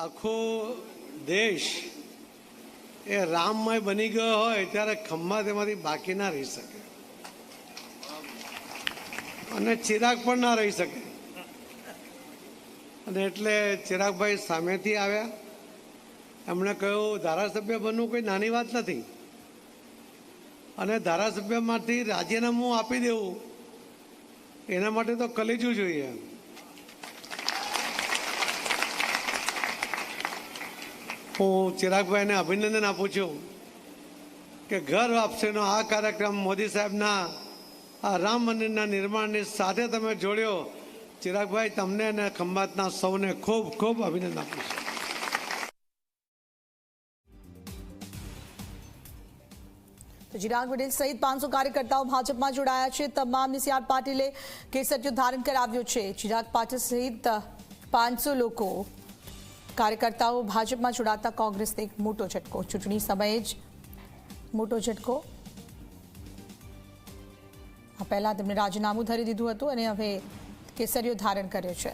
આખો દેશ એ રામમય બની ગયો હોય ત્યારે ખંભા તેમાંથી બાકી ના રહી શકે. અને ચિરાગ પણ ના રહી શકે. અને એટલે ચિરાગભાઈ સામેથી આવ્યા. એમણે કહ્યું, ધારાસભ્ય બનવું કોઈ નાની વાત નથી. અને ધારાસભ્યમાંથી રાજીનામું આપી દેવું. એના માટે તો કલેજું જોઈએ. હું ચિરાગભાઈને અભિનંદન આપું છું કે ઘર વાપસીનો આ કાર્યક્રમ મોદી સાહેબના આ રામ મંદિરના નિર્માણની સાથે તમે જોડ્યો. ચિરાગભાઈ, તમને અને ખંભાતના સૌને ખૂબ ખૂબ અભિનંદન આપું છું. તો ચિરાગ પટેલ સહિત પાંચસો કાર્યકર્તાઓ ભાજપમાં જોડાયા છે. તમામને સી આર પાટીલે કેસરીયું ધારણ કરાવ્યું છે. ચિરાગ પાટીલ સહિત પાંચસો લોકો કાર્યકર્તાઓ ભાજપમાં જોડાતા કોંગ્રેસને એક મોટો ઝટકો. ચૂંટણી સમયે જ મોટો ઝટકો. આ પહેલા તેમણે રાજીનામું ધરી દીધું હતું અને હવે કેસરીઓ ધારણ કર્યો છે.